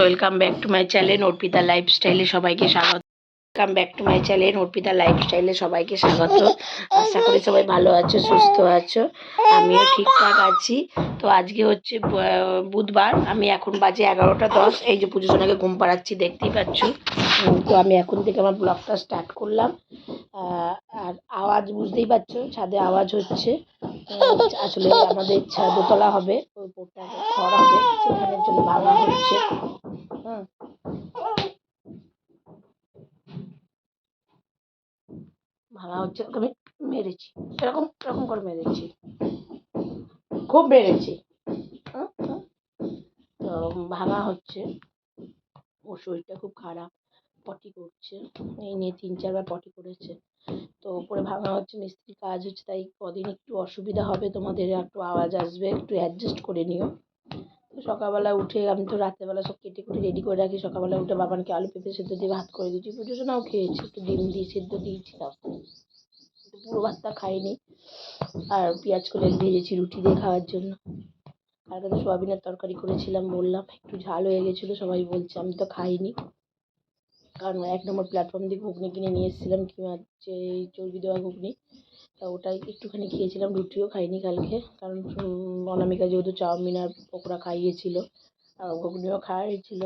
Welcome back to my channel Arpita লাইফস্টাইলে সবাইকে স্বাগত। Welcome back to my channel Arpita লাইফস্টাইলে সবাইকে স্বাগত। আশা করি সবাই ভালো আছো, সুস্থ আছো। আমিও ঠিকঠাক আছি। তো আজকে হচ্ছে বুধবার, আমি এখন বাজে এগারোটা দশ। এই যে পুজো সোনাকে ঘুম পাড়াচ্ছি, দেখতেই পাচ্ছ। তো আমি এখন থেকে আমার ব্লগটা স্টার্ট করলাম। আর আওয়াজ বুঝতেই পারছ, ছাদে আওয়াজ হচ্ছে। আসলে আমাদের ছা- দোতলা হবে, ওই ঘর হবে, সেখানের জন্য ভাঙা হচ্ছে। ভাঙা হচ্ছে আমি মেরেছি, এরকম এরকম করে মেরেছি। খুব মেরেছি। তো ভাঙা হচ্ছে, ওর শরীরটা খুব খারাপ। পটি করছে। এই নিয়ে তিন চারবার পটি করেছে। তো উপরে ভাঙা হচ্ছে মিস্ত্রির কাজ হচ্ছে, তাই কদিন একটু অসুবিধা হবে তোমাদের, একটু আওয়াজ আসবে, একটু অ্যাডজাস্ট করে নিও। সকালবেলা উঠে আমি তো রাত্রেবেলা সব কেটে কুটে রেডি করে রাখি। সকালবেলা উঠে বাবানকে আলু পেঁপে সেদ্ধ দিয়ে ভাত করে দিয়েছি। পুজো সোনাও খেয়েছি, একটু ডিম দিয়ে সেদ্ধ দিয়েছিলাম কিন্তু পুরো ভাতটা খাইনি। আর পেঁয়াজ করে ভেজেছি রুটি দিয়ে খাওয়ার জন্য। কালকে তো সোয়াবিনের তরকারি করেছিলাম বললাম, একটু ঝাল হয়ে গেছিল, সবাই বলছে আমি তো খাইনি। কারণ এক নম্বর প্ল্যাটফর্ম দিয়ে ঘুগনি কিনে নিয়ে এসেছিলাম, কি হচ্ছে এই চর্বি দেওয়া ঘুগনি। তা ওটাই একটুখানি খেয়েছিলাম, রুটিও খাইনি কালকে, কারণ অনামিকা যেহেতু চাউমিন আর পকোড়া খাইয়েছিল, আর ঘুগনিও খাইয়েছিল,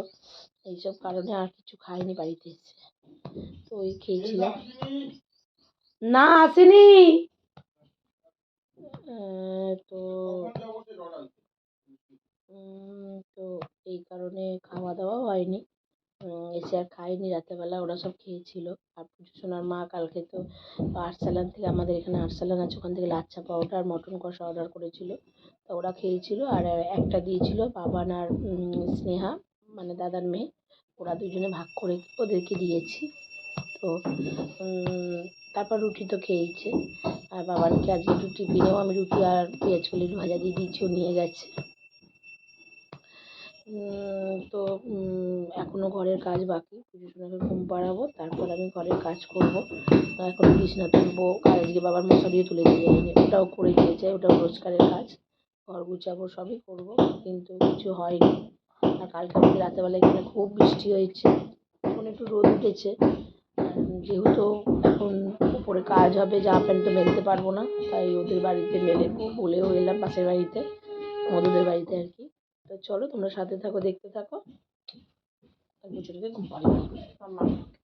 এইসব কারণে আর কিছু খাইনি বাড়িতে এসে। তো ওই খেয়েছিলাম। না, আসেনি! তো তো এই কারণে খাওয়া দাওয়া হয়নি। এসে আর খাইনি রাতেরবেলা ওরা সব খেয়েছিল। আর সোনার মা কালকে তো আরসালান থেকে আমাদের এখানে আরসালান আছে, ওখান থেকে লাচ্ছা পাউডার আর মটন কষা অর্ডার করেছিল। তো ওরা খেয়েছিল আর একটা দিয়েছিল বাবান আর স্নেহা মানে দাদার মেয়ে। ওরা দুজনে ভাগ করে ওদেরকে দিয়েছি। তো তারপর রুটি তো খেয়েইছে। আর বাবানকে আজকে একটু টিফিনেও আমি রুটি আর পেঁয়াজ কলির ভাজা দিয়ে দিয়েছি, ও নিয়ে গেছে। তো উম, এখনও ঘরের কাজ বাকি। পুজো ঘুম পাড়াবো তারপর আমি ঘরের কাজ করব। এখন বিছনা তুলবো আর আজকে বাবার মশারিও তুলে দিয়ে যায়নি ওটাও করে দিয়ে যায় ওটাও রোজকারের কাজ। ঘর গুছাবো সবই করব কিন্তু কিছু হয়নি। আর কালকে আমাদের রাতেরবেলা এখানে খুব বৃষ্টি হয়েছে। এখন একটু রোদ উঠেছে। যেহেতু এখন উপরে কাজ হবে জামা প্যান্ট তো মেলতে পারব না। তাই ওদের বাড়িতে মেলে বলেও এলাম পাশের বাড়িতে মধুদের বাড়িতে আর কি। চলো তোমরা সাথে থাকো, দেখতে থাকো।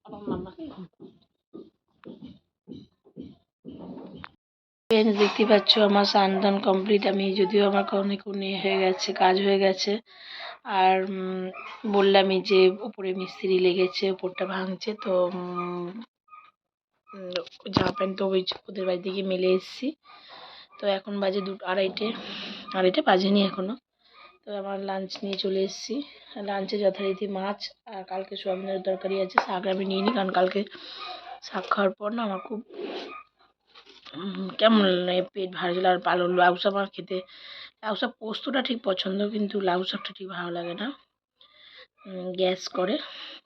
আমার ফ্রেন্ডস দেখতে পাচ্ছ আমার স্নান কমপ্লিট আমি যদিও আমার অনেক ইয়ে হয়ে গেছে, কাজ হয়ে গেছে। আর বললামই যে উপরে মিস্ত্রি লেগেছে, উপরটা ভাঙছে, তো জামা প্যান্ট তো ওই ওদের বাড়ি থেকে মেলে এসেছি। তো এখন বাজে দু আড়াইটে আড়াইটে বাজেনি এখনও। তো আমার লাঞ্চ নিয়ে চলে এসেছি। লাঞ্চে যথারীতি মাছ আর কালকে সোয়াবিনের তরকারি আছে, শাক আমি নিইনি কারণ কালকে শাক খাওয়ার পর না আমার খুব কেমন পেট ভারী ছিল আর ভালো লাউ শাক আমার খেতে, লাউ শাক পোস্তটা ঠিক পছন্দ, কিন্তু লাউ শাকটা ঠিক ভালো লাগে না। গ্যাস করে,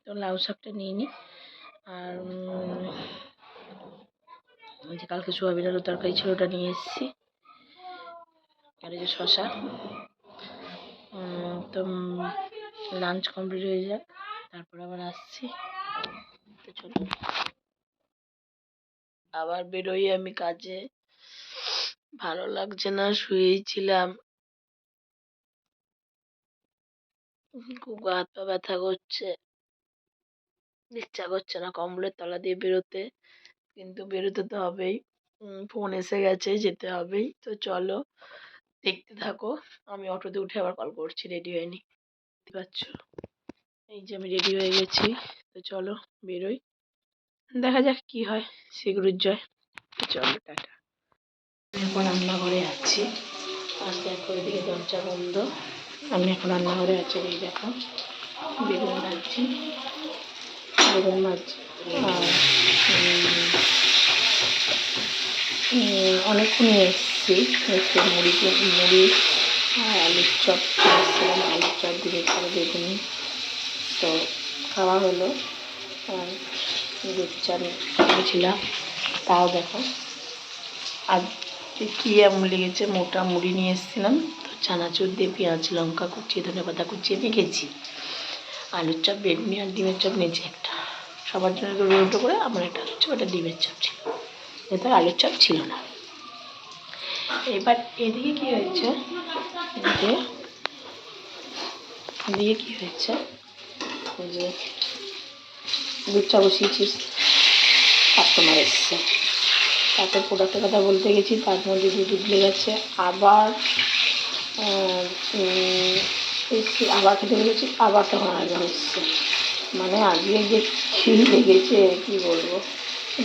তো লাউ শাকটা নিয়ে নিই আর যে কালকে সোয়াবিন আলুর তরকারি ছিল ওটা নিয়ে এসেছি। আর এই যে শশা তো লাঞ্চ কমপ্লিট হয়ে যাক। তারপর আবার আসছি। চলো। আবার বেরোই আমি কাজে। ভালো লাগছে না শুয়েই ছিলাম খুব হাত পা ব্যথা করছে। ইচ্ছা করছে না কম্বলের তলা দিয়ে বেরোতে। কিন্তু বেরোতে তো হবেই। ফোন এসে গেছে, যেতে হবেই। তো চলো। দেখতে থাকো। আমি অটোতে উঠে আবার কল করছি রেডি হয়নি। দেখতে পাচ্ছ? এই যে আমি রেডি হয়ে গেছি। তো চলো বেরোই। দেখা যাক কি হয় সেগুলোর জয়। চলো, টাটা। এখন রান্নাঘরে আছি। আর দেখো, এদিকে দরজা বন্ধ। আমি এখন রান্নাঘরে আছি, এই দেখো। বেগুন ভাজছি। বেগুন মাছ আর অনেকক্ষণ এসেছি। এসে মুড়ি কে- মুড়ি, আর আলুর চপ এসেছিলাম আলুর চপ দিয়ে খাব বেগুনি। তো খাওয়া হলো, আর চা খেয়েছিলাম। তাও দেখো। আর কী এমন লেগেছে, মোটা মুড়ি নিয়ে এসেছিলাম। তো চানাচুর দিয়ে পেঁয়াজ, লঙ্কা কুচিয়ে, ধনে পাতা কুচিয়ে মেখেছি আলুর চপ, বেগুনি আর ডিমের চপ নিয়েছি একটা। সবার জন্য দুটো করে আমার একটা আলুর চপ, একটা ডিমের চপ ছিল। এতে আলুর চপ ছিল না। এবার এদিকে কী হয়েছে? এদিকে এদিকে কী হয়েছে? যে দুধ চা বসিয়েছি কাস্টমার এসছে। তারপর প্রোডাক্টের কথা বলতে গেছি, তার মধ্যে দুধ উঠলে গেছে। আবার এসছি, আবার খেতে বলেছি আবার তখন একজন এসছে। মানে আজকে যে খিল লেগেছে, কী বলব?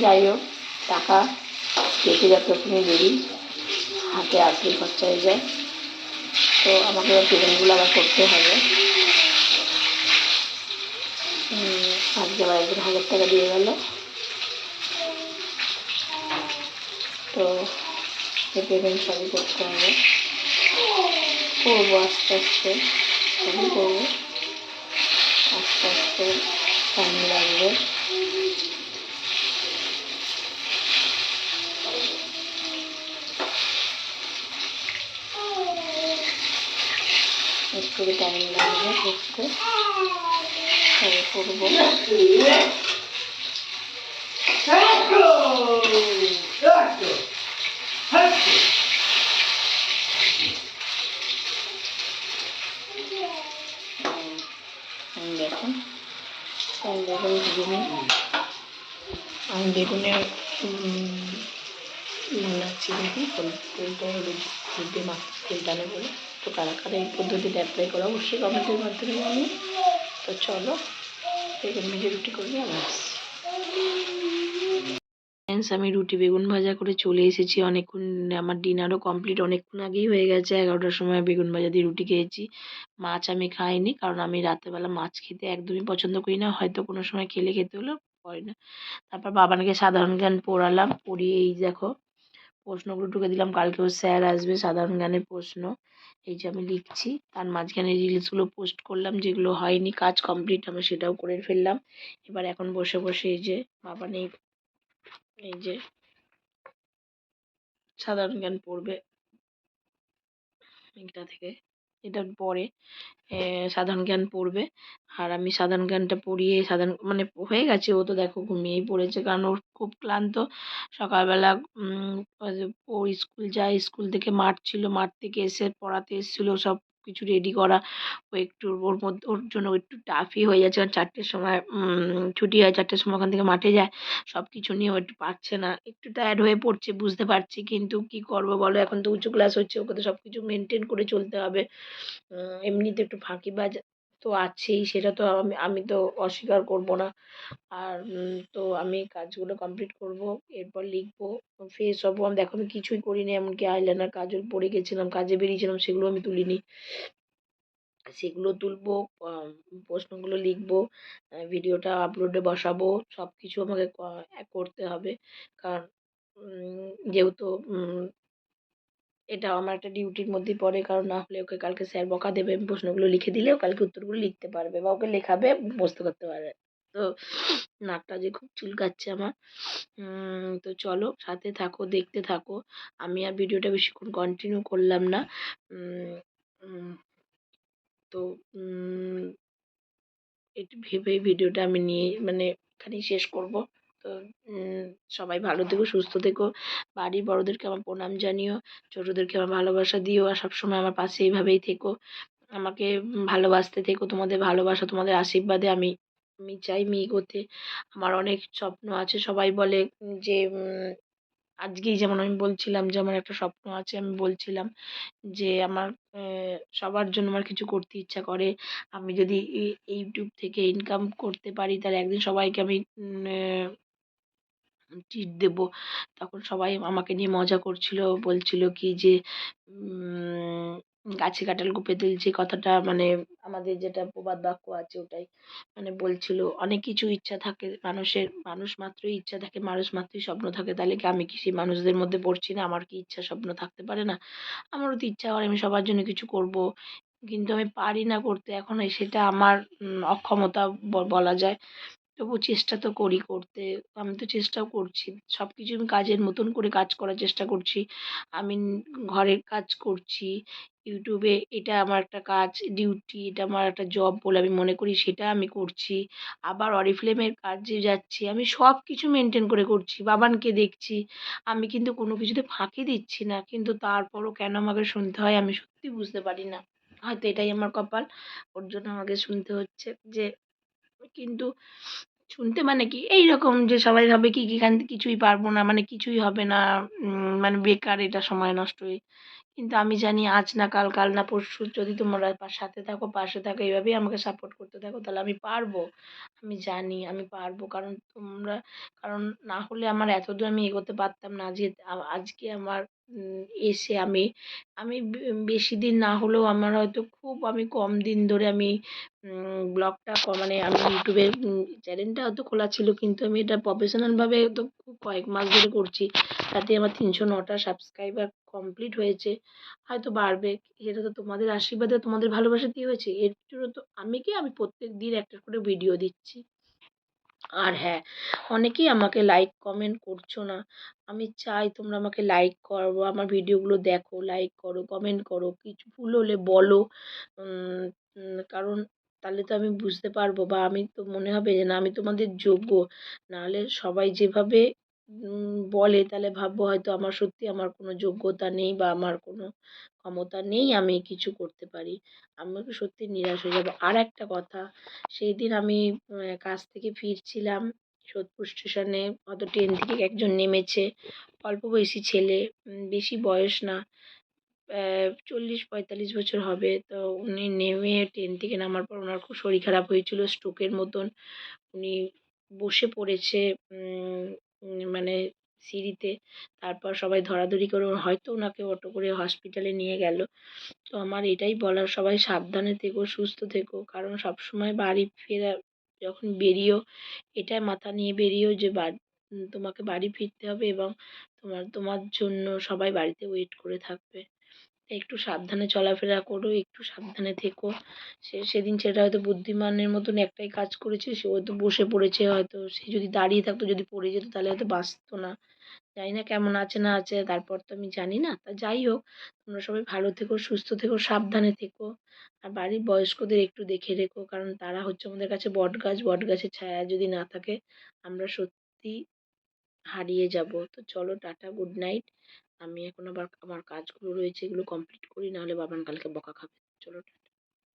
যাই হোক, টাকা কেটে যতক্ষণই দেরি। হাতে আসলে খরচা হয়ে যায়। তো আমাকে পেমেন্টগুলো আবার করতে হবে। আজকে আবার একজন হাজার টাকা দিয়ে গেল। তো পেমেন্ট সবই করতে হবে। করব আস্তে আস্তে, সবই করব। আস্তে আস্তে টাইম লাগবে। একটু টাইম লাগবে করতে করব। দেখুন আমি বেগুনের বানাচ্ছি দেখি তেলটা হলুদ তেলটা নেব। বলে তো কারা কারা এই পদ্ধতিটা অ্যাপ্লাই করা। অবশ্যই কমেন্টের মাধ্যমে জানি তো চলো, বেগুন ভেজে রুটি করে নিয়ে আবার আমি রুটি বেগুন ভাজা করে চলে এসেছি। অনেকক্ষণ আমার ডিনারও কমপ্লিট অনেকক্ষণ আগেই হয়ে গেছে। এগারোটার সময় বেগুন ভাজা দিয়ে রুটি খেয়েছি। মাছ আমি খাইনি, কারণ আমি রাত্রেবেলা মাছ খেতে একদমই পছন্দ করি না। হয়তো কোনো সময় খেলে খেতে হলেও পরে না। তারপর বাবানকে সাধারণ জ্ঞান পড়ালাম, পড়িয়ে এই দেখো প্রশ্নগুলো ঢুকে দিলাম। কালকেও স্যার আসবে সাধারণ জ্ঞানের প্রশ্ন। এই যে আমি লিখছি, তার মাঝখানে রিলসগুলো পোস্ট করলাম, যেগুলো হয়নি, কাজ কমপ্লিট আমি সেটাও করে ফেললাম। এবার এখন বসে বসে এই যে বাবা নেই, এই যে সাধারণ জ্ঞান পড়বে। এটা থেকে এটার পরে সাধারণ জ্ঞান পড়বে। আর আমি সাধারণ জ্ঞানটা পড়িয়ে সাধারণ মানে হয়ে গেছে, ও তো দেখো ঘুমিয়েই পড়েছে। কারণ ওর খুব ক্লান্ত। সকালবেলা ও স্কুল যায়, স্কুল থেকে মাঠ ছিল, মাঠ থেকে এসে পড়াতে এসেছিল সব। কিছু রেডি করা ও একটু ওর মধ্যে, ওর জন্য একটু টাফই হয়ে যাচ্ছে। কারণ চারটের সময় ছুটি হয়, চারটের সময় ওখান থেকে মাঠে যায় সব কিছু নিয়ে ও একটু পারছে না। একটু টায়ার্ড হয়ে পড়ছে, বুঝতে পারছি। কিন্তু কি করব বলো? এখন তো উঁচু ক্লাস হচ্ছে, ওকে তো সব কিছু মেনটেন করে চলতে হবে। এমনিতে একটু ফাঁকিবাজ তো আছেই, সেটা তো আমি আমি তো অস্বীকার করব না। আর তো আমি কাজগুলো কমপ্লিট করব, এরপর লিখব ফ্রেশ হব আমি দেখো আমি কিছুই করিনি, এমনকি আইলাইনার কাজল পরে গেছিলাম, কাজে বেরিয়েছিলাম, সেগুলো আমি তুলিনি। সেগুলো তুলবো প্রশ্নগুলো লিখব ভিডিওটা আপলোডে বসাবো সব কিছু আমাকে করতে হবে। কারণ যেহেতু উম, এটা আমার একটা ডিউটির মধ্যেই পড়ে কারণ না হলে ওকে কালকে স্যার বকা দেবে আমি প্রশ্নগুলো লিখে দিলেও কালকে উত্তরগুলো লিখতে পারবে বা ওকে লেখাবে মুখস্থ করতে পারবে। তো নাকটা যে খুব চুলকাচ্ছে আমার। তো চলো সাথে থাকো দেখতে থাকো। আমি আর ভিডিওটা বেশিক্ষণ কন্টিনিউ করলাম না। তো একটু ভেবেই ভিডিওটা আমি নিয়ে মানে এখানেই শেষ করব। তো সবাই ভালো থেকো, সুস্থ থেকো। বাড়ির বড়োদেরকে আমার প্রণাম জানিও, ছোটোদেরকে আমার ভালোবাসা দিও আর সবসময় আমার পাশে এইভাবেই থেকো। আমাকে ভালোবাসতে থেকো, তোমাদের ভালোবাসা, তোমাদের আশীর্বাদে আমি আমি চাই মেয়ে এগোতে আমার অনেক স্বপ্ন আছে, সবাই বলে যে আজকেই যেমন আমি বলছিলাম যে, আমার একটা স্বপ্ন আছে, আমি বলছিলাম যে, আমার সবার জন্য আমার কিছু করতে ইচ্ছা করে। আমি যদি ইউটিউব থেকে ইনকাম করতে পারি, তাহলে একদিন সবাইকে আমি ট্রিট দেবো। তখন সবাই আমাকে নিয়ে মজা করছিল, বলছিল কি যে গাছে কাঁঠাল গুপে দিল, যে কথাটা মানে আমাদের যেটা প্রবাদ বাক্য আছে ওটাই। মানে বলছিল, অনেক কিছু ইচ্ছা থাকে মানুষের, মানুষ মাত্রই ইচ্ছা থাকে, মানুষ মাত্রই স্বপ্ন থাকে। তাহলে কি আমি কি সেই মানুষদের মধ্যে পড়ছি না? আমার কি ইচ্ছা স্বপ্ন থাকতে পারে না? আমারও তো ইচ্ছা হয়, আমি সবার জন্য কিছু করব। কিন্তু আমি পারি না করতে এখন, সেটা আমার অক্ষমতা বলা যায়। তবু চেষ্টা তো করি করতে। আমি তো চেষ্টাও করছি। সব কিছু আমি কাজের মতন করে কাজ করার চেষ্টা করছি। আমি ঘরের কাজ করছি। ইউটিউবে এটা আমার একটা কাজ ডিউটি এটা আমার একটা জব বলে আমি মনে করি, সেটা আমি করছি। আবার অরিফ্লেমের কাজে যাচ্ছি। আমি সব কিছু মেনটেন করে করছি। বাবানকে দেখছি। আমি কিন্তু কোনো কিছুতে ফাঁকি দিচ্ছি না। কিন্তু তারপরও কেন আমাকে শুনতে হয় আমি সত্যি বুঝতে পারি না। হয়তো এটাই আমার কপাল। ওর জন্য আমাকে শুনতে হচ্ছে যে কিন্তু শুনতে মানে কি, এই রকম যে সবাই ভাবে কি এখান থেকে কিছুই পারব না মানে কিছুই হবে না মানে বেকার এটা সময় নষ্ট হয়ে। কিন্তু আমি জানি আজ না কাল কাল না পরশু যদি তোমরা সাথে থাকো, পাশে থাকো, এইভাবেই আমাকে সাপোর্ট করতে থাকো, তাহলে আমি পারব। আমি জানি, আমি পারব। কারণ তোমরা, কারণ না হলে আমার এতদূর আমি এগোতে পারতাম না যে আজকে আমার এসে আমি আমি বেশি দিন না হলেও আমার হয়তো খুব আমি কম দিন ধরে আমি ব্লগটা মানে আমি ইউটিউবে চ্যানেলটা হয়তো খোলা ছিল কিন্তু আমি এটা প্রফেশনালভাবে তো খুব কয়েক মাস ধরে করছি। তাতে আমার তিনশো নটা সাবস্ক্রাইবার কমপ্লিট হয়েছে। হয়তো বাড়বে। এটা তো তোমাদের আশীর্বাদে তোমাদের ভালোবাসাতেই হয়েছে। এর জন্য তো আমি কি, আমি প্রত্যেক দিন একটা করে ভিডিও দিচ্ছি। আর হ্যাঁ অনেকেই আমাকে লাইক কমেন্ট করছ না। আমি চাই তোমরা আমাকে লাইক করো, আমার ভিডিওগুলো দেখো লাইক করো কমেন্ট করো, কিছু ভুল হলে বলো। কারণ তাহলে তো আমি বুঝতে পারব বা আমি তো মনে হবে যে না, আমি তোমাদের যোগ্য। নাহলে সবাই যেভাবে বলে তাহলে ভাববো হয়তো আমার সত্যি আমার কোনো যোগ্যতা নেই বা আমার কোনো ক্ষমতা নেই আমি কিছু করতে পারি। আমি সত্যি নিরাশ হয়ে যাব। আর একটা কথা সেই দিন আমি কাজ থেকে ফিরছিলাম, সোদপুর স্টেশনে হয়তো ট্রেন থেকে একজন নেমেছে, অল্প বয়সী ছেলে বেশি বয়স না চল্লিশ পঁয়তাল্লিশ বছর হবে, তো উনি নেমে ট্রেন থেকে নামার পর ওনার খুব শরীর খারাপ হয়েছিল স্ট্রোকের মতন। উনি বসে পড়েছে মানে সিঁড়িতে। তারপর সবাই ধরাধরি করে হয়তো ওনাকে অটো করে হসপিটালে নিয়ে গেল। তো আমার এটাই বলার, সবাই সাবধানে থেকো, সুস্থ থেকো। কারণ সব সময় বাড়ি ফেরা, যখন বেরিয়েও এটাই মাথা নিয়ে বেরিয়েও যে তোমাকে বাড়ি ফিরতে হবে এবং তোমার তোমার জন্য সবাই বাড়িতে ওয়েট করে থাকবে। একটু সাবধানে চলাফেরা করো, একটু সাবধানে থেকো। সে, সেদিন সেটা হয়তো বুদ্ধিমানের মতন একটাই কাজ করেছে, সে হয়তো বসে পড়েছে, হয়তো সে যদি দাঁড়িয়ে থাকতো, যদি পড়ে যেত, তাহলে হয়তো বাঁচতো না। জানি না কেমন আছে না আছে, তারপর তো আমি জানি না। তা যাই হোক, তোমরা সবাই ভালো থেকো, সুস্থ থেকো, সাবধানে থেকো। আর বাড়ির বয়স্কদের একটু দেখে রেখো, কারণ তারা হচ্ছে আমাদের কাছে বট গাছ বট গাছের ছায়া যদি না থাকে, আমরা সত্যি হারিয়ে যাব। তো চলো, টাটা, গুড নাইট। আমি এখন আবার আমার কাজগুলো রয়েছে এগুলো কমপ্লিট করি, নাহলে বাবান কালকে বকা খাবে। চলো